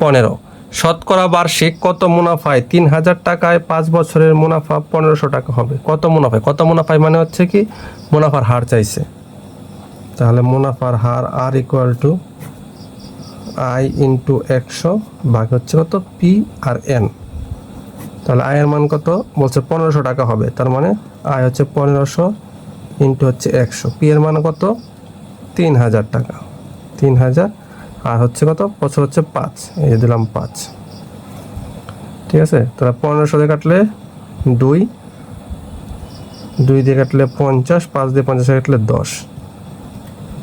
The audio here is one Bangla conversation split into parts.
পনেরো। শতকরা বার্ষিক কত মুনাফায় তিন হাজার টাকায় পাঁচ বছরের মুনাফা পনেরোশো টাকা হবে? কত মুনাফায়? কত মুনাফায় মানে হচ্ছে কি? মুনাফার হার চাইছে। তাহলে মুনাফার হার R equal to I into একশো ভাগ হচ্ছে কত? পি আর এন তাহলে আয়ের মান কত? বলছে পনেরোশো টাকা হবে। তার মানে আয় হচ্ছে পনেরোশো ইন্টু হচ্ছে একশো। পি এর মান কত? তিন হাজার টাকা। তিন হাজার আর হচ্ছে কত? বছর হচ্ছে পাঁচ। এই যে দিলাম পাঁচ। ঠিক আছে? তাহলে পনেরোশো দিয়ে কাটলে দুই। দুই দিয়ে কাটলে পঞ্চাশ, পাঁচ দিয়ে পঞ্চাশ কাটলে দশ।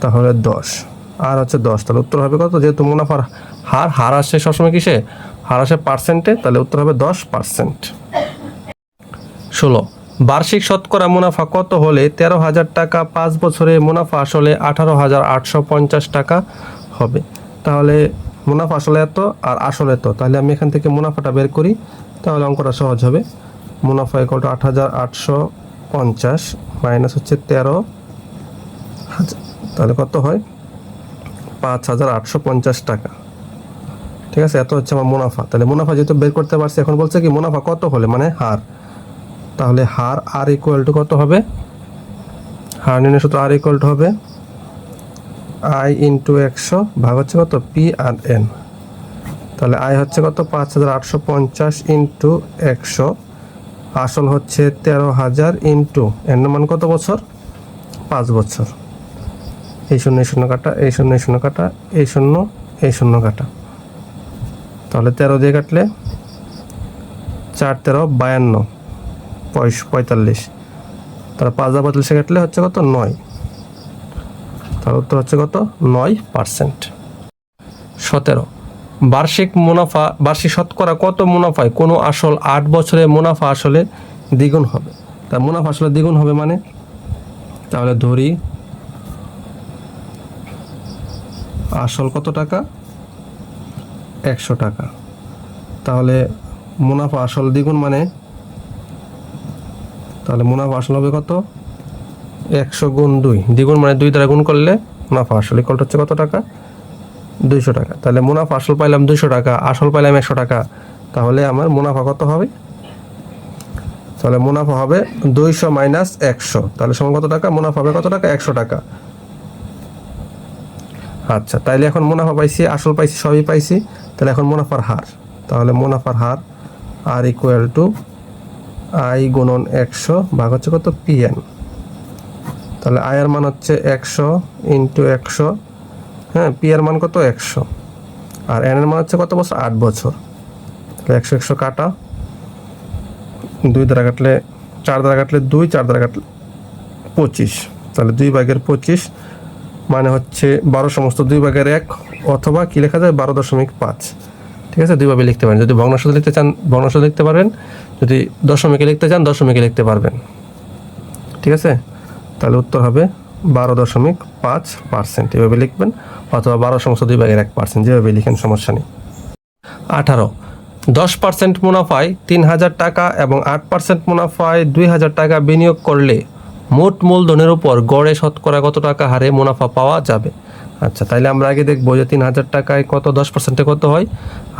তাহলে দশ। আর হচ্ছে দশ। তাহলে উত্তর হবে কত? যেহেতু মুনাফার হার হার আসে সবসময় কিসে? হার আসে পার্সেন্টে তাহলে উত্তর হবে দশ পার্সেন্ট ষোলো। বার্ষিক শতকরা মুনাফা কত হলে তেরো হাজার টাকা পাঁচ বছরে মুনাফা আসলে আঠারো হাজার আটশো পঞ্চাশ টাকা হবে? তাহলে মুনাফা আসলে এত আর আসলে এত। তাহলে আমি এখান থেকে মুনাফাটা বের করি, তাহলে অঙ্কটা সহজ হবে। মুনাফা ইকল আট হাজার আটশো পঞ্চাশ মাইনাস হচ্ছে তেরো তাহলে কত হয়? পাঁচ হাজার আটশো পঞ্চাশ টাকা। ঠিক আছে? এত হচ্ছে আমার মুনাফা। তাহলে মুনাফা যেহেতু বের করতে পারছি, এখন বলছে কি মুনাফা কত হলে? মানে হার। তাহলে হার আর ইকুয়াল টু কত হবে? হার নির্ণয় সূত্র আর ইকুয়াল টু হবে আই ইন্টু একশো ভাগ হচ্ছে কত? পি আর এন তাহলে আই হচ্ছে কত? পাঁচ হাজার আটশো পঞ্চাশ ইন্টু একশো আসল হচ্ছে তেরো হাজার ইন্টু এন মান কত বছর? পাঁচ বছর। এই শূন্য শূন্য কাটা, এই শূন্য শূন্য কাটা, এই শূন্য এই শূন্য কাটা। তাহলে তেরো দিয়ে কাটলে চার তেরো বায়ান্ন পঁয়তাল্লিশ। তাহলে পাঁচ হাজার পঁয়তাল্লিশে কাটলে হচ্ছে কত? নয়। তার উত্তর হচ্ছে কত? নয় পার্সেন্ট। সতেরো। বার্ষিক মুনাফা, বার্ষিক শতকরা কত মুনাফায়? কোনো আসল আট বছরে মুনাফা আসলে দ্বিগুণ হবে। তা মুনাফা আসলে দ্বিগুণ হবে মানে? তাহলে ধরি, আসল কত টাকা? একশো টাকা। তাহলে মুনাফা আসল দ্বিগুণ মানে? তাহলে মুনাফা আসল হবে কত? একশো গুণ দুই। দ্বিগুণ মানে দুই দ্বারা গুণ করলে মুনাফা আসল ইকলটা হচ্ছে কত টাকা? দুইশো টাকা। তাহলে মুনাফা আসল পাইলাম দুইশো টাকা, আসল পাইলাম একশো টাকা। তাহলে আমার মুনাফা কত হবে? তাহলে মুনাফা হবে দুইশো মাইনাস একশো। তাহলে সমান কত টাকা? মুনাফা হবে কত টাকা? একশো টাকা। আচ্ছা তাইলে এখন মুনাফা পাইছি, আসল পাইছি, সবই পাইছি। তাহলে এখন মুনাফার হার। তাহলে মুনাফার হার আর ইকুয়াল টু আই গুণন একশো ভাগ হচ্ছে কত? পিএন তাহলে আয়ের মান হচ্ছে একশো ইন্টু একশো হ্যাঁ পি এর মান কত? একশো। আর এন এর মান হচ্ছে কত বছর? আট বছর। তাহলে একশো একশো কাটা। দুই দ্বারা কাটলে, চার দ্বারা কাটলে দুই, চার দ্বারা কাটলে পঁচিশ। তাহলে দুই ভাগের পঁচিশ মানে হচ্ছে বারো সমস্ত দুই ভাগের এক, অথবা কি লেখা যায়? বারো দশমিক পাঁচ। ঠিক আছে? দুইভাবে লিখতে পারেন। যদি ভগ্নাংশ লিখতে চান, ভগ্নাংশ লিখতে পারবেন। যদি দশমিকে লিখতে চান, দশমিকে লিখতে পারবেন। ঠিক আছে? তাহলে উত্তর হবে বারো দশমিক পাঁচ পার্সেন্ট এভাবে লিখবেন অথবা বারো সমস্ত দুই ভাগের এক পার্সেন্ট যেভাবে লিখেন, সমস্যা নেই। আঠারো, দশ পার্সেন্ট মুনাফায় তিন হাজার টাকা এবং আট পার্সেন্ট মুনাফায় দুই হাজার টাকা বিনিয়োগ করলে মোট মূলধনের উপর গড়ে শতকরা কত টাকা হারে মুনাফা পাওয়া যাবে? আচ্ছা তাইলে আমরা আগে দেখব যে তিন হাজার টাকায় কত, দশ পার্সেন্টে কত হয়?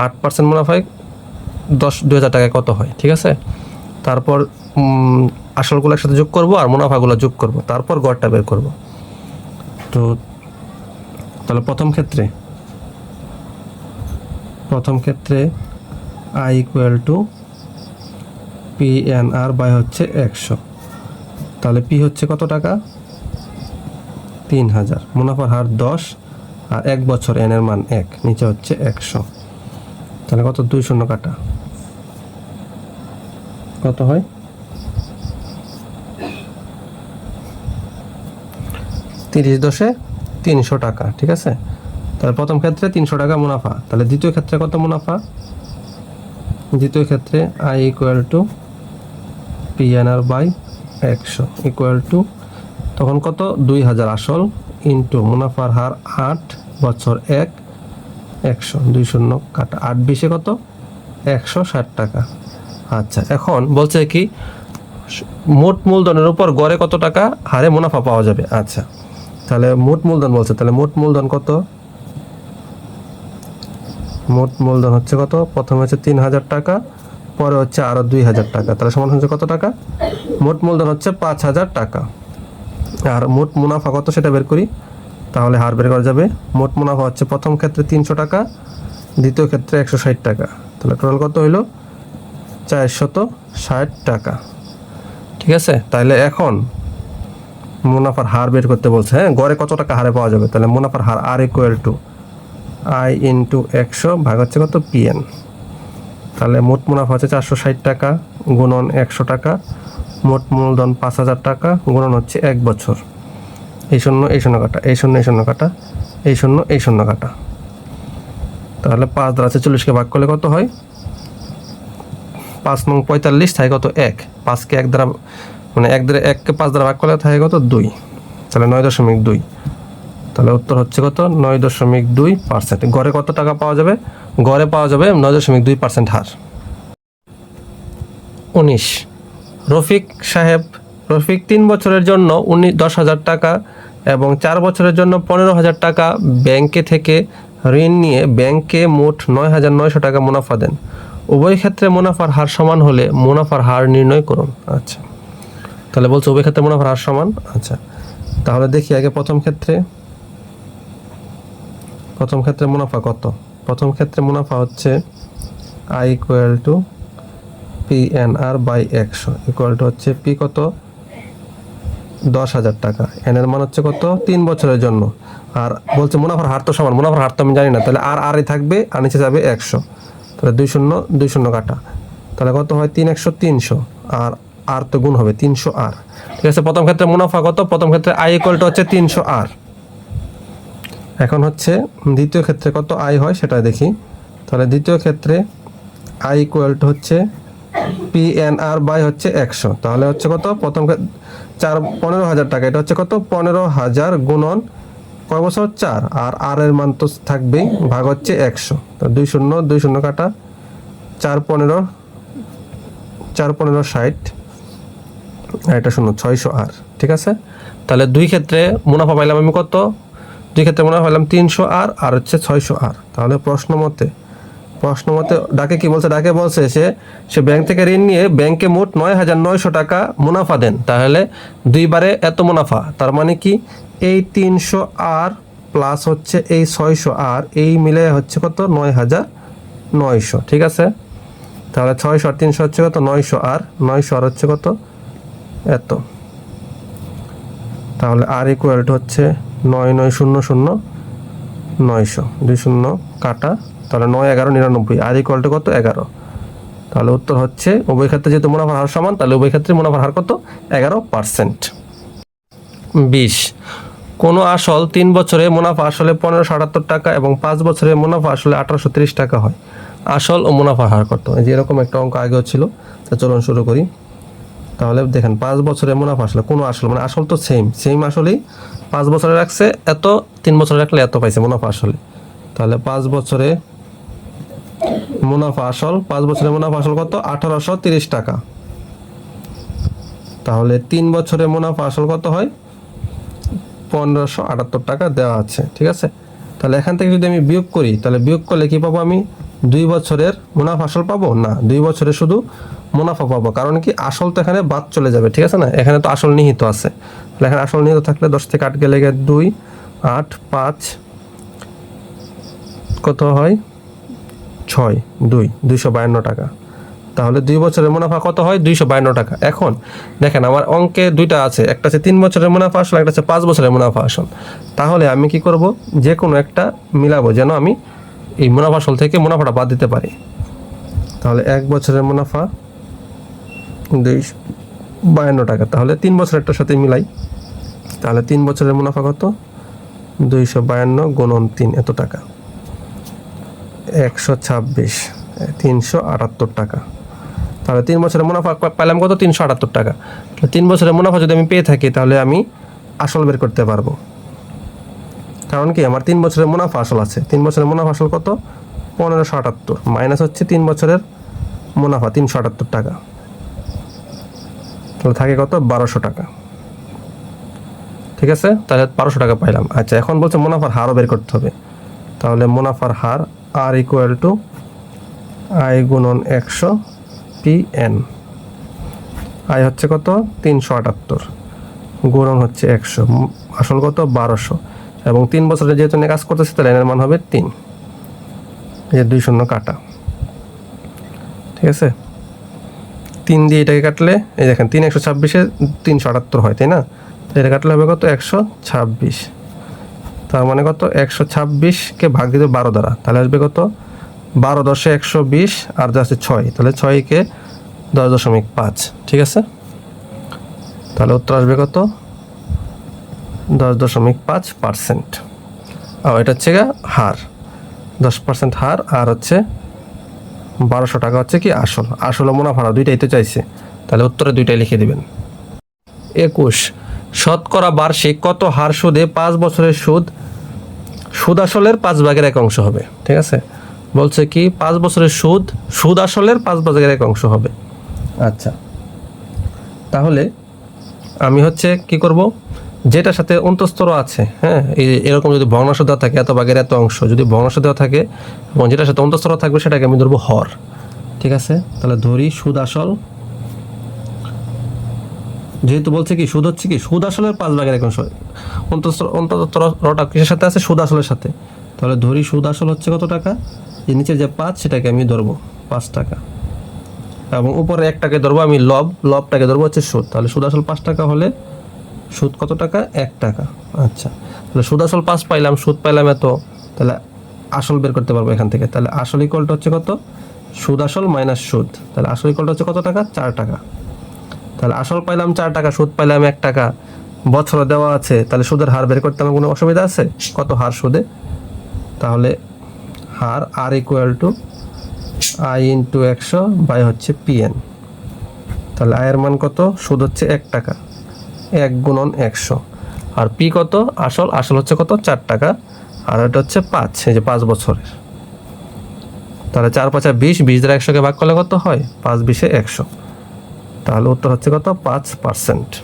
আট পার্সেন্ট মুনাফায় দশ, দুই হাজার টাকায় কত হয়? ঠিক আছে? তারপর আসলগুলো একসাথে যোগ করব আর মুনাফাগুলো যোগ করব। তারপর গড়টা বের করব। তো তাহলে প্রথম ক্ষেত্রে প্রথম ক্ষেত্রে I equal to P N R by হচ্ছে একশো। তাহলে পি হচ্ছে কত টাকা? তিন হাজার। মুনাফার হার দশ আর এক বছর এন এর মান এক, নিচে হচ্ছে একশো। তাহলে কত? দুই শূন্য কাটা। কত হয়? তিরিশ দশে তিনশো টাকা, ঠিক আছে? তাহলে প্রথম ক্ষেত্রে তিনশো টাকা মুনাফা। তাহলে দ্বিতীয় ক্ষেত্রে কত মুনাফা? দ্বিতীয় ক্ষেত্রে I equal to PNR by একশো। ইকুয়াল টু তখন কত? দুই হাজার আসল ইন্টু মুনাফার হার আট, বছর এক, একশো, দুই শূন্য কাটা। আট বিশে কত? একশো ষাট টাকা। আচ্ছা এখন বলছে কি, মোট মূলধনের উপর গড়ে কত টাকা? হারে মুনাফা পাওয়া যাবে। আচ্ছা। তাহলে মোট মূলধন বলছে, তাহলে মোট মূলধন কত? মোট মূলধন হচ্ছে কত? প্রথমে হচ্ছে তিন হাজার টাকা, পরে হচ্ছে আরও দুই হাজার টাকা। তাহলে সমান হচ্ছে কত টাকা? মোট মূলধন হচ্ছে পাঁচ হাজার টাকা। আর মোট মুনাফা কত সেটা বের করি? তাহলে হার বের করা যাবে। মোট মুনাফা হচ্ছে প্রথম ক্ষেত্রে তিনশো টাকা, দ্বিতীয় ক্ষেত্রে একশো ষাট টাকা। তাহলে টোটাল কত হইল? চারশত ষাট টাকা। ঠিক আছে? তাহলে এখন মুনাফার হার বের করতে বলছে হ্যাঁ গড়ে কত টাকা হারে পাওয়া যাবে? তাহলে মুনাফার হার R equal to I into একশো ভাগ হচ্ছে কত? পিএন তাহলে মোট মুনাফা হচ্ছে চারশো ষাট টাকা, গুণন একশো টাকা, মোট মূলধন পাঁচ হাজার টাকা, গুণন হচ্ছে এক বছর। এই শূন্য এই শূন্য কাটা, এই শূন্য এই শূন্য কাটা, এই শূন্য এই শূন্য কাটা। তাহলে পাঁচ দ্বারা ছেচল্লিশকে ভাগ করলে কত হয়? পাঁচ নং পঁয়তাল্লিশ থাকে কত? এক। পাঁচকে এক দ্বারা মানে এক দ্বারা এককে পাঁচ দ্বারা ভাগ করলে থাকে কত? দুই। তাহলে নয় দশমিক দুই। তাহলে উত্তর হচ্ছে কত? নয় দশমিক দুই পার্সেন্ট গড়ে কত টাকা পাওয়া যাবে? গড়ে পাওয়া যাবে নয় দশমিক দুই পার্সেন্ট হার। উনিশ। রফিক সাহেব, রফিক তিন বছরের জন্য উনিশ দশ হাজার টাকা এবং চার বছরের জন্য পনেরো হাজার টাকা ব্যাংকে থেকে ঋণ নিয়ে ব্যাংকে মোট নয় হাজার নয়শো টাকা মুনাফা দেন। উভয় ক্ষেত্রে মুনাফার হার সমান হলে মুনাফার হার নির্ণয় করুন। আচ্ছা। তাহলে বলছে উভয় ক্ষেত্রে মুনাফার হার সমান। আচ্ছা তাহলে দেখি আগে প্রথম ক্ষেত্রে। প্রথম ক্ষেত্রে মুনাফা কত? প্রথম ক্ষেত্রে মুনাফা হচ্ছে I equal to P N R by একশো। ইকুয়াল টু হচ্ছে পি কত? দশ হাজার টাকা। এন এর মান হচ্ছে কত? তিন বছরের জন্য। আর বলছে মুনাফার হার তো সমান। মুনাফার হার তো আমি জানি না। তাহলে আর আরই থাকবে, আর নিচে যাবে একশো। তাহলে দুই শূন্য দুই শূন্য কাটা। তাহলে কত হয়? তিন একশো তিনশো। আর আর তো গুণ হবে তিনশো আর। ঠিক আছে, প্রথম ক্ষেত্রে মুনাফা কত? প্রথম ক্ষেত্রে আই ইকুয়াল টু হচ্ছে তিনশো আর। এখন হচ্ছে দ্বিতীয় ক্ষেত্রে কত আয় হয় সেটা দেখি। তাহলে দ্বিতীয় ক্ষেত্রে আই ইকুয়াল টু হচ্ছে পি এন আর বাই হচ্ছে একশো। তাহলে হচ্ছে কত? প্রথম চার, পনেরো হাজার টাকা। এটা হচ্ছে কত? পনেরো হাজার গুণন কয় বছর? চার। আর আর এর মান তো থাকবেই, ভাগ হচ্ছে একশো। দুই শূন্য দুই শূন্য কাটা, চার পনেরো চার পনেরো ষাট। এটা শূন্য, ছয়শো আর, ঠিক আছে? তাহলে দুই ক্ষেত্রে মুনাফা পাইলাম আমি কত? দুই ক্ষেত্রে মুনাফা পাইলাম তিনশো আর আর হচ্ছে ছয়শো আর। তাহলে প্রশ্ন মতে প্রশ্ন মতে ডাকে কি বলছে? ডাকে বলছে সে সে ব্যাংক থেকে ঋণ নিয়ে ব্যাংকে মোট নয় হাজার নয়শো টাকা মুনাফা দেন। তাহলে দুইবারে এত মুনাফা, তার মানে কি? এই তিনশো আর প্লাস হচ্ছে এই ছয়শো আর, এই মিলে হচ্ছে কত? নয় হাজার নয়শো, ঠিক আছে? তাহলে ছয়শো আর তিনশো হচ্ছে কত? নয়শো আর নয়শো আর হচ্ছে কত? এত। তাহলে আর ইকুয়াল হচ্ছে নয় নয় শূন্য শূন্য নয়শো। দুই শূন্য কাটা, তাহলে নয় এগারো নিরানব্বই। আর ইকুয়াল টু কত? এগারো। তাহলে উত্তর হচ্ছে উভয় ক্ষেত্রে যেহেতু মুনাফার হার সমান, তাহলে উভয় ক্ষেত্রে মুনাফার হার কত? এগারো পার্সেন্ট বিশ। কোনো আসল তিন বছরে মুনাফা আসলে পনেরোশো আটাত্তর টাকা এবং পাঁচ বছরে মুনাফা আসলে আঠারোশো তিরিশ টাকা হয়। আসল ও মুনাফার হার কত? এই যে এরকম একটা অঙ্ক আগেও ছিল। তা চলুন শুরু করি। তাহলে দেখেন পাঁচ বছরে মুনাফা আসলে, কোনো আসল মানে আসল তো সেম সেম আসলেই পাঁচ বছরে রাখছে, এত তিন বছরে রাখলে এত পাইছে মুনাফা আসলে। তাহলে পাঁচ বছরে মুনাফা আসল, পাঁচ বছরে মুনাফা আসল কত? আঠারোশো তিরিশ টাকা। তাহলে তিন বছরে মুনাফা আসল কত হয়? পনেরোশো আটাত্তর টাকা দেওয়া আছে, ঠিক আছে? তাহলে এখান থেকে যদি আমি বিয়োগ করি, তাহলে বিয়োগ করলে কি পাবো আমি? দুই বছরের মুনাফা আসল পাবো? না, দুই বছরে শুধু মুনাফা পাবো। কারণ কি, আসল তো এখানে বাদ চলে যাবে, ঠিক আছে না? এখানে তো আসল নিহিত আছে। এখানে আসল নিহিত থাকলে দশ থেকে আট গেলে গিয়ে দুই, আট, পাঁচ, কত হয়? ছয়, দুই, দুইশো বায়ান্ন টাকা। তাহলে দুই বছরের মুনাফা কত হয়? দুইশো বায়ান্ন টাকা। এখন দেখেন, আমার অঙ্কে দুইটা আছে। একটা আছে তিন বছরের মুনাফা আসল, একটা আছে পাঁচ বছরের মুনাফা আসল। তাহলে আমি কি করব? যে কোনো একটা মিলাবো, যেন আমি এই মুনাফা আসল থেকে মুনাফাটা বাদ দিতে পারি। তাহলে এক বছরের মুনাফা দুইশো বায়ান্ন টাকা। তাহলে তিন বছরেরটার সাথে মিলাই, তাহলে তিন বছরের মুনাফা কত? দুইশো বায়ান্ন গুণন তিন, এত টাকা। একশো ছাব্বিশ, তিনশো আটাত্তর টাকা। তাহলে তিন বছরের মুনাফা পেলাম কত? তিনশো আটাত্তর টাকা। তাহলে তিন বছরের মুনাফা যদি আমি পেয়ে থাকি, তাহলে আমি আসল বের করতে পারব। কারণ কি? আমার তিন বছরের মুনাফা আসল আছে। তিন বছরের মুনাফা আসল কত? পনেরোশো আটাত্তর। মাইনাস হচ্ছে তিন বছরের মুনাফা, তিনশো আটাত্তর টাকা। তাহলে থাকে কত? বারোশো টাকা। ঠিক আছে? তাহলে বারোশো টাকা পাইলাম। আচ্ছা এখন বলছে মুনাফার হারও বের করতে হবে। তাহলে মুনাফার হার আর ইকুয়াল টু আই গুণন একশো পি এন আই হচ্ছে কত? তিনশো আটাত্তর। গুণন হচ্ছে একশো। আসল কত? বারোশো। এবং তিন বছরে যেহেতু নিয়ে কাজ করতেছে, তাহলে এনের মান হবে তিন। এই দুই শূন্য কাটা। ঠিক আছে? তিন দিয়ে এটাকে কাটলে, এই দেখেন, তিন একশো ছাব্বিশে তিনশো আটাত্তর হয়, তাই না? এটা কাটলে হবে কত? একশো ছাব্বিশ। তার মানে কত? একশো ছাব্বিশকে ভাগ দিতে বারো দ্বারা। তাহলে আসবে কত? বারো দশে একশো বিশ, আর যা আছে ছয়। তাহলে ছয়কে দশ দশমিক পাঁচ। ঠিক আছে? তাহলে উত্তর আসবে কত? দশ দশমিক পাঁচ পার্সেন্ট। ও এটা হচ্ছে হার। দশ পার্সেন্ট হার, আর হচ্ছে বারোশো টাকা হচ্ছে কি আসল। আসল ও মুনাফা দুইটাই তো চাইছে। তাহলে উত্তরে দুইটাই লিখে দিবেন। একুশ, শতকরা বার্ষিক কত হার সুদে পাঁচ বছরের সুদ? সুদ আসলের পাঁচ ভাগের এক অংশ হবে, ঠিক আছে? বলছে কি, পাঁচ বছরের সুদ সুদ আসলের পাঁচ ভাগের এক অংশ হবে। আচ্ছা। তাহলে আমি হচ্ছে কি করব? যেটার সাথে অন্তস্তর আছে হ্যাঁ? এই এরকম যদি ভগ্নাংশ দেওয়া থাকে, এত ভাগের এত অংশ, যদি ভগ্নাংশ দেওয়া থাকে, এবং যেটার সাথে অন্তস্তর থাকবে, সেটাকে আমি ধরবো হর, ঠিক আছে? তাহলে ধরি সুদ আসল। যেহেতু বলছে কি, সুদ হচ্ছে কি, সুদ আসলের পাঁচ ভাগের এক অংশ। অন্তস্তর অন্ততরটা কিসের সাথে আছে? সুদ আসলের সাথে। তাহলে ধরি সুদ আসল হচ্ছে কত টাকা? যে নিচের যে পাঁচ, সেটাকে আমি ধরবো পাঁচ টাকা। এবং উপরে একটাকে ধরবো আমি লব, লবটাকে ধরবো হচ্ছে সুদ। তাহলে সুদ আসল পাঁচ টাকা হলে সুদ কত টাকা? এক টাকা। আচ্ছা। তাহলে সুদ আসল পাঁচ পাইলাম, সুদ পাইলাম এত। তাহলে আসল বের করতে পারব এখান থেকে। তাহলে আসল ইকলটা হচ্ছে কত? সুদ আসল মাইনাস সুদ। তাহলে আসল ইকলটা হচ্ছে কত টাকা? চার টাকা। তাহলে আসল পাইলাম চার টাকা, সুদ পাইলাম এক টাকা। বছরে দেওয়া আছে, তাহলে সুদের হার বের করতে আমার কোনো অসুবিধা আছে? কত হার সুদে? তাহলে হার R equal to I into একশো বাই হচ্ছে পিএন তাহলে আয়ের মান কত? সুদ হচ্ছে এক টাকা। এক গুণন একশো। আর পি কত? আসল আসল হচ্ছে কত? চার টাকা। আর এটা হচ্ছে পাঁচ, এই যে পাঁচ বছরের। তাহলে চার পাঁচা বিশ বিশ দ্বারা একশোকে ভাগ করলে কত হয়? পাঁচ বিশে একশো। তাহলে উত্তর হচ্ছে কত? পাঁচ পার্সেন্ট।